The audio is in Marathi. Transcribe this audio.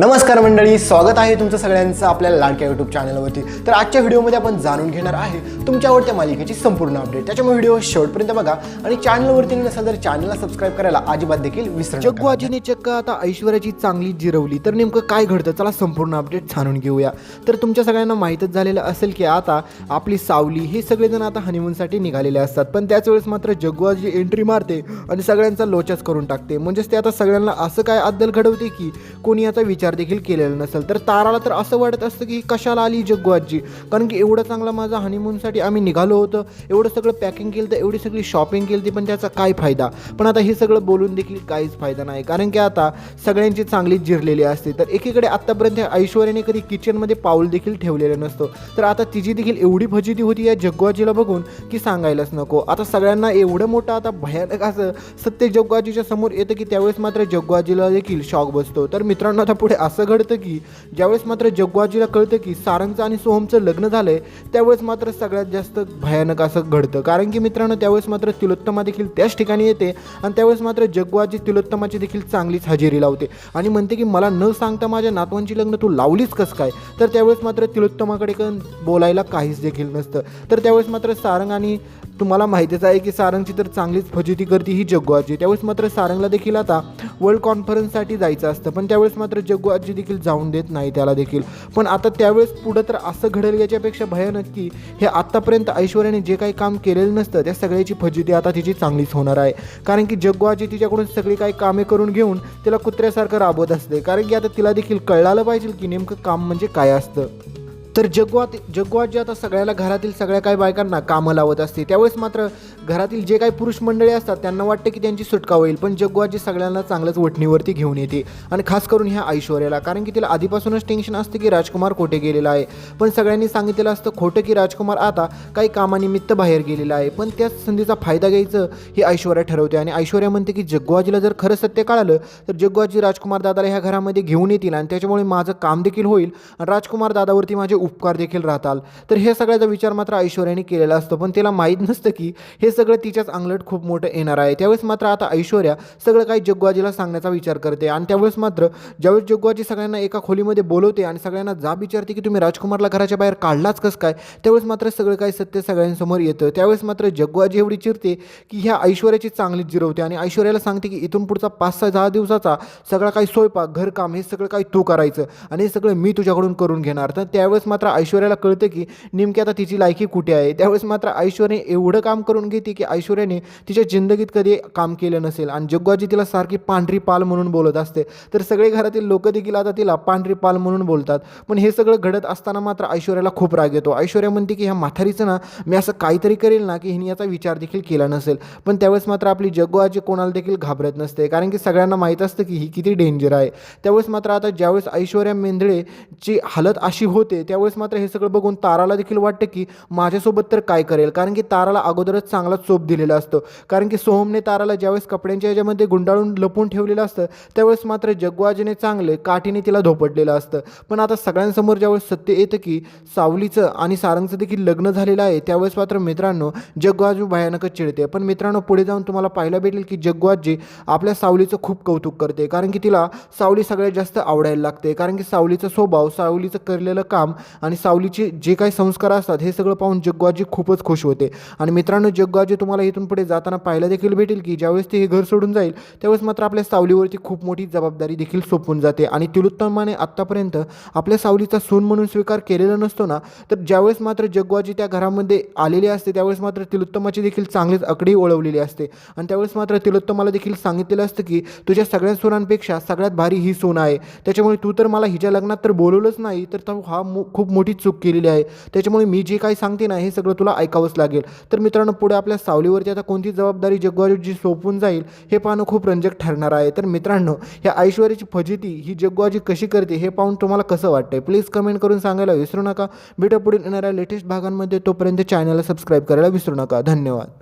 नमस्कार मंडळी स्वागत आहे तुमचं सगळ्यांचं आपल्या लाडक्या यूट्यूब चॅनलवरती तर आजच्या व्हिडिओमध्ये आपण जाणून घेणार आहे तुमच्या आवडत्या मालिकेची संपूर्ण अपडेट त्याच्यामुळे व्हिडिओ शेवटपर्यंत बघा आणि चॅनलवरती नसेल तर चॅनलला सबस्क्राईब करायला अजिबात देखील विसरा जग्गू आजीने चक्क आता ऐश्वर्याची चांगली जिरवली. तर नेमकं काय घडतं? चला संपूर्ण अपडेट जाणून घेऊया. तर तुमच्या सगळ्यांना माहीतच झालेलं असेल की आता आपली सावली हे सगळेजण आता हनीमूनसाठी निघालेले असतात. पण त्याच वेळेस मात्र जग्गू आजी एंट्री मारते आणि सगळ्यांचा लोचाच करून टाकते. म्हणजेच ते आता सगळ्यांना असं काय अद्दल घडवते की कोणी याचा विचार देखील केलेला नसेल तर ताराला तर असं वाटत असतं की कशाला आली जग्गू आजी? कारण की एवढं चांगला माझा हनीमूनसाठी आम्ही निघालो होतं एवढं सगळं पॅकिंग केलं तर एवढी सगळी शॉपिंग केली ती पण त्याचा काय फायदा? पण आता हे सगळं बोलून देखील काहीच फायदा नाही कारण की आता सगळ्यांची चांगली जिरलेली असते तर एकीकडे आत्तापर्यंत ऐश्वर्याने कधी किचनमध्ये पाऊल देखील ठेवलेलं नसतं तर आता तिची देखील एवढी फजिती होती या जग्गुआजीला बघून की सांगायलाच नको. आता सगळ्यांना एवढं मोठं आता भयानक असं सत्य जग्गुआजीच्या समोर येतं की त्यावेळेस मात्र जग्गुआजीला देखील शॉक बसतो. तर मित्रांनो आता पुढे असं घडतं की ज्यावेळेस मात्र जग्वाजीला कळतं की सारंगचं आणि सोहमचं लग्न झालंय त्यावेळेस मात्र सगळ्यात जास्त भयानक असं घडतं. कारण की मित्रांनो त्यावेळेस मात्र तिलोत्तमा देखील त्याच ठिकाणी येते आणि त्यावेळेस मात्र जग्वाजी तिलोत्तमाची देखील चांगलीच हजेरी लावते. आणि म्हणते की मला न सांगता माझ्या नातवांची लग्न तू लावलीच कसं काय? तर त्यावेळेस मात्र तिलोत्तमाकडे बोलायला काहीच देखील नसतं. तर त्यावेळेस मात्र सारंग आणि तुम्हाला माहितीच आहे की सारंगची तर चांगलीच फजिती करते ही जग्गू आजी. त्यावेळेस मात्र सारंगला देखील आता वर्ल्ड कॉन्फरन्ससाठी जायचं असतं. पण त्यावेळेस मात्र जग्गू आजी देखील जाऊन देत नाही त्याला देखील. पण आता त्यावेळेस पुढं तर असं घडेल याच्यापेक्षा भयानक की हे आत्तापर्यंत ऐश्वर्याने जे काही काम केलेलं नसतं त्या सगळ्याची फजिती आता तिची चांगलीच होणार आहे. कारण की जग्गू आजी तिच्याकडून सगळी काही कामे करून घेऊन तिला कुत्र्यासारखं राबवत असते. कारण की आता तिला देखील कळालं पाहिजे की नेमकं काम म्हणजे काय असतं. तर जगवात जगवात जे आता सगळ्याला घरातील सगळ्या काही बायकांना कामं लावत असते त्यावेळेस मात्र घरातील जे काही पुरुष मंडळी असतात त्यांना वाटतं की त्यांची सुटका होईल. पण जगवात जी सगळ्यांना चांगलंच वठणीवरती घेऊन येते. आणि खास करून ह्या ऐश्वर्याला. कारण की तिला आधीपासूनच टेन्शन असतं की राजकुमार कोठे गेलेला आहे. पण सगळ्यांनी सांगितलेलं असतं खोटं की राजकुमार आता काही कामानिमित्त बाहेर गेलेला आहे. पण त्याच संधीचा फायदा घ्यायचं ही ऐश्वर्या ठरवते. आणि ऐश्वर्या म्हणते की जग्गुआजीला जर खरं सत्य कळालं तर जग्गुआजी राजकुमार दादाला ह्या घरामध्ये घेऊन येतील. आणि त्याच्यामुळे माझं काम देखील होईल. आणि राजकुमार दादावरती माझे उपकार देखील राहताल. तर हे सगळ्याचा विचार मात्र ऐश्वर्याने केलेला असतो. पण तिला माहीत नसतं की हे सगळं तिच्याच अंगलट खूप मोठं येणार आहे. त्यावेळेस मात्र आता ऐश्वर्या सगळं काही जग्गुआजीला सांगण्याचा विचार करते. आणि त्यावेळेस मात्र ज्यावेळेस जग्गुआजी सगळ्यांना एका खोलीमध्ये बोलवते आणि सगळ्यांना जा विचारते की तुम्ही राजकुमारला घराच्या बाहेर काढलाच कसं काय? त्यावेळेस मात्र सगळं काही सत्य सगळ्यांसमोर येतं. त्यावेळेस मात्र जग्गुआजी एवढी चिरते की ह्या ऐश्वर्याची चांगलीच जिरवते आणि ऐश्वर्याला सांगते की इथून पुढचा पाच सहा दहा दिवसाचा सगळा काही स्वयंपाक घरकाम हे सगळं काही तू करायचं आणि हे सगळं मी तुझ्याकडून करून घेणार. तर त्यावेळेस मात्र ऐश्वर्याला कळतं की नेमकी आता तिची लायकी कुठे आहे? त्यावेळेस मात्र ऐश्वर्याने एवढं काम करून घेते की ऐश्वर्याने तिच्या जिंदगीत कधी काम केलं नसेल. आणि जग्गुआजी तिला सारखी पांढरी पाल म्हणून बोलत असते. तर सगळे घरातील लोक देखील आता तिला पांढरी पाल म्हणून बोलतात. पण हे सगळं घडत असताना मात्र ऐश्वर्याला खूप राग येतो. ऐश्वर्या म्हणते की ह्या म्हातारीचं ना मी असं काहीतरी करेल ना की हिने याचा विचार देखील केला नसेल. पण त्यावेळेस मात्र आपली जग्गुआजी कोणाला देखील घाबरत नसते. कारण की सगळ्यांना माहीत असतं की ही किती डेंजर आहे. त्यावेळेस मात्र आता ज्यावेळेस ऐश्वर्या मेंदळेची हालत अशी होते त्या त्यावेळेस मात्र हे सगळं बघून ताराला देखील वाटतं की माझ्यासोबत तर काय करेल? कारण की ताराला अगोदरच चांगला चोप दिलेला असतो. कारण की सोहमने ताराला ज्यावेळेस कपड्यांच्या ह्याच्यामध्ये गुंडाळून लपून ठेवलेलं असतं त्यावेळेस मात्र जगवाजीने चांगले काठीने तिला धोपटलेलं असतं. पण आता सगळ्यांसमोर ज्यावेळेस सत्य येतं की सावलीचं आणि सारंगचं देखील लग्न झालेलं आहे त्यावेळेस मात्र मित्रांनो जगवाजू भयानकच चिडते. पण मित्रांनो पुढे जाऊन तुम्हाला पाहायला भेटेल की जगवाजी आपल्या सावलीचं खूप कौतुक करते. कारण की तिला सावली सगळ्यात जास्त आवडायला लागते. कारण की सावलीचा स्वभाव सावलीचं करलेलं काम आणि सावलीचे जे काही संस्कार असतात हे सगळं पाहून जग्गुआजी खूपच खुश होते. आणि मित्रांनो जग्गुआजी तुम्हाला इथून पुढे जाताना पाहायला देखील भेटेल की ज्यावेळेस ते हे घर सोडून जाईल त्यावेळेस मात्र आपल्या सावलीवरती खूप मोठी जबाबदारी देखील सोपून जाते. आणि तिलोत्तमाने आत्तापर्यंत आपल्या सावलीचा सून म्हणून स्वीकार केलेला नसतो ना तर ज्यावेळेस मात्र जग्गुआजी त्या घरामध्ये आलेली असते त्यावेळेस मात्र तिलोत्तमाची देखील चांगलीच आकडी ओळवलेली असते. आणि त्यावेळेस मात्र तिलोत्तमाला देखील सांगितलेलं असतं की तुझ्या सगळ्या सोनांपेक्षा सगळ्यात भारी ही सोन आहे. त्याच्यामुळे तू तर मला हिच्या लग्नात तर बोलवलंच नाही तर तो हा मो खूप मोठी चूक केलेली आहे. त्याच्यामुळे मी जे काही सांगते ना हे सगळं तुला ऐकावंच लागेल. तर मित्रांनो पुढे आपल्या सावलीवरती आता कोणती जबाबदारी जग्गुआजी जी सोपून जाईल हे पाहणं खूप रंजक ठरणार आहे. तर मित्रांनो ह्या ऐश्वर्याची फजिती ही जग्गुआजी कशी करते हे पाहून तुम्हाला कसं वाटतंय? प्लीज कमेंट करून सांगायला विसरू नका. भेटा पुढील येणाऱ्या लेटेस्ट भागांमध्ये तोपर्यंत चॅनलला सबस्क्राईब करायला विसरू नका. धन्यवाद.